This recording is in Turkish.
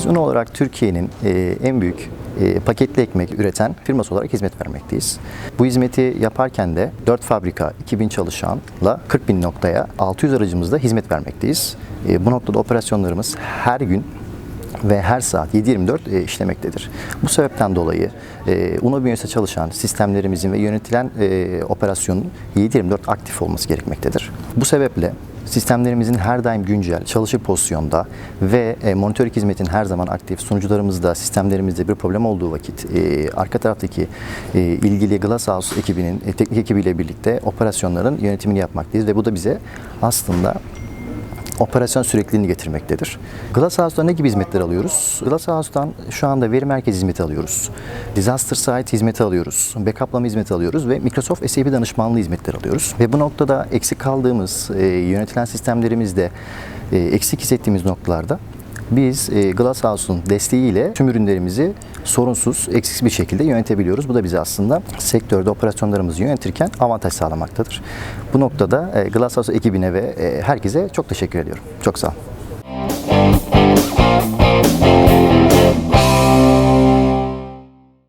Biz un olarak Türkiye'nin e, en büyük e, paketli ekmek üreten firması olarak hizmet vermekteyiz. Bu hizmeti yaparken de 4 fabrika, 2000 çalışanla 40 bin noktaya 600 aracımızda hizmet vermekteyiz. E, bu noktada operasyonlarımız her gün ve her saat 7-24 e, işlemektedir. Bu sebepten dolayı e, UNO bünyesinde çalışan sistemlerimizin ve yönetilen e, operasyonun 7-24 aktif olması gerekmektedir. Bu sebeple sistemlerimizin her daim güncel, çalışır pozisyonda ve e, monitörlük hizmetin her zaman aktif, sunucularımızda, sistemlerimizde bir problem olduğu vakit e, arka taraftaki ilgili Glasshouse ekibinin, teknik ekibiyle birlikte operasyonların yönetimini yapmaktayız ve bu da bize aslında operasyon sürekliliğini getirmektedir. Glasshouse'dan ne gibi hizmetler alıyoruz? Glasshouse'dan şu anda veri merkezi hizmeti alıyoruz. Disaster site hizmeti alıyoruz. Backuplama hizmeti alıyoruz ve Microsoft SAP danışmanlığı hizmetleri alıyoruz. Ve bu noktada eksik kaldığımız e, yönetilen sistemlerimizde e, eksik hissettiğimiz noktalarda biz e, Glasshouse'un desteğiyle tüm ürünlerimizi sorunsuz, eksiksiz bir şekilde yönetebiliyoruz. Bu da bize aslında sektörde operasyonlarımızı yönetirken avantaj sağlamaktadır. Bu noktada e, Glasshouse ekibine ve e, herkese çok teşekkür ediyorum. Çok sağ olun.